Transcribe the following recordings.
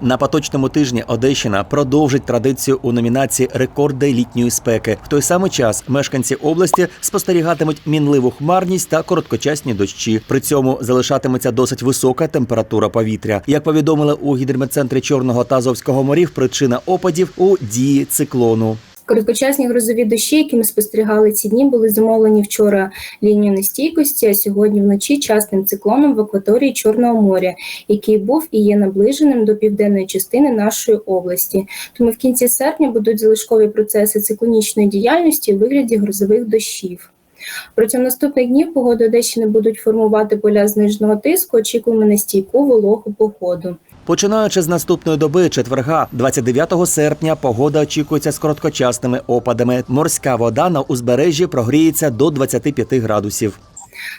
На поточному тижні Одещина продовжить традицію у номінації Рекорди літньої спеки. В той самий час мешканці області спостерігатимуть мінливу хмарність та короткочасні дощі. При цьому залишатиметься досить висока температура повітря. Як повідомили у гідрометцентрі Чорного та Азовського морів, причина опадів у дії циклону. Короткочасні грозові дощі, які ми спостерігали ці дні, були зумовлені вчора лінією нестійкості, а сьогодні вночі частним циклоном в акваторії Чорного моря, який був і є наближеним до південної частини нашої області. Тому в кінці серпня будуть залишкові процеси циклонічної діяльності у вигляді грозових дощів. Протягом наступних днів погоду Одещини будуть формувати поля зниженого тиску. Очікуємо на стійку вологу погоду. Починаючи з наступної доби четверга, 29 серпня, погода очікується з короткочасними опадами. Морська вода на узбережжі прогріється до 25 градусів.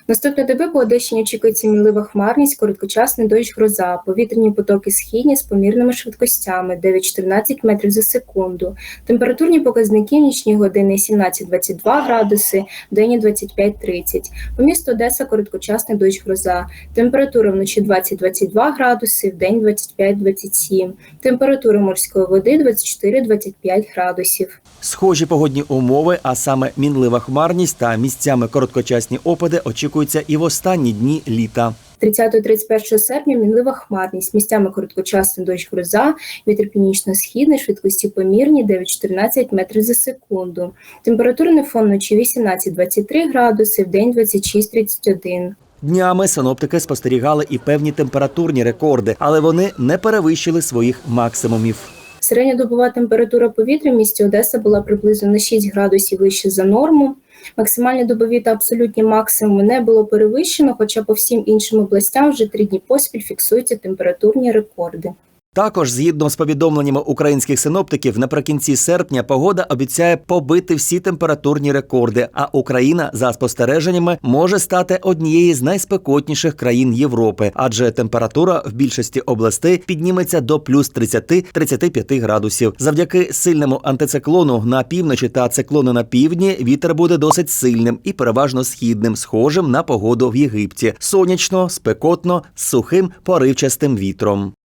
Наступної доби по Одещині очікується мінлива хмарність, короткочасний дощ гроза, повітряні потоки східні з помірними швидкостями 9-14 метрів за секунду. Температурні показники нічні години 17-22 градуси, день 25-30. По місту Одеса короткочасний дощ гроза. Температура вночі 20-22 градуси, в день 25-27. Температура морської води 24-25 градусів. Схожі погодні умови, а саме мінлива хмарність та місцями короткочасні опади, очікуються і в останні дні літа. 30-31 серпня мінлива хмарність, місцями короткочасний дощ гроза, вітер північно-східний, швидкості помірні 9-14 метрів за секунду. Температурний фон вночі 18-23 градуси, в день 26-31. Днями синоптики спостерігали і певні температурні рекорди, але вони не перевищили своїх максимумів. Середньодобова температура повітря в місті Одеса була приблизно на 6 градусів вище за норму. Максимальні добові та абсолютні максимуми не було перевищено, хоча по всім іншим областям вже три дні поспіль фіксуються температурні рекорди. Також, згідно з повідомленнями українських синоптиків, наприкінці серпня погода обіцяє побити всі температурні рекорди. А Україна, за спостереженнями, може стати однією з найспекотніших країн Європи, адже температура в більшості областей підніметься до плюс 30-35 градусів. Завдяки сильному антициклону на півночі та циклону на півдні вітер буде досить сильним і переважно східним, схожим на погоду в Єгипті. Сонячно, спекотно, з сухим поривчастим вітром.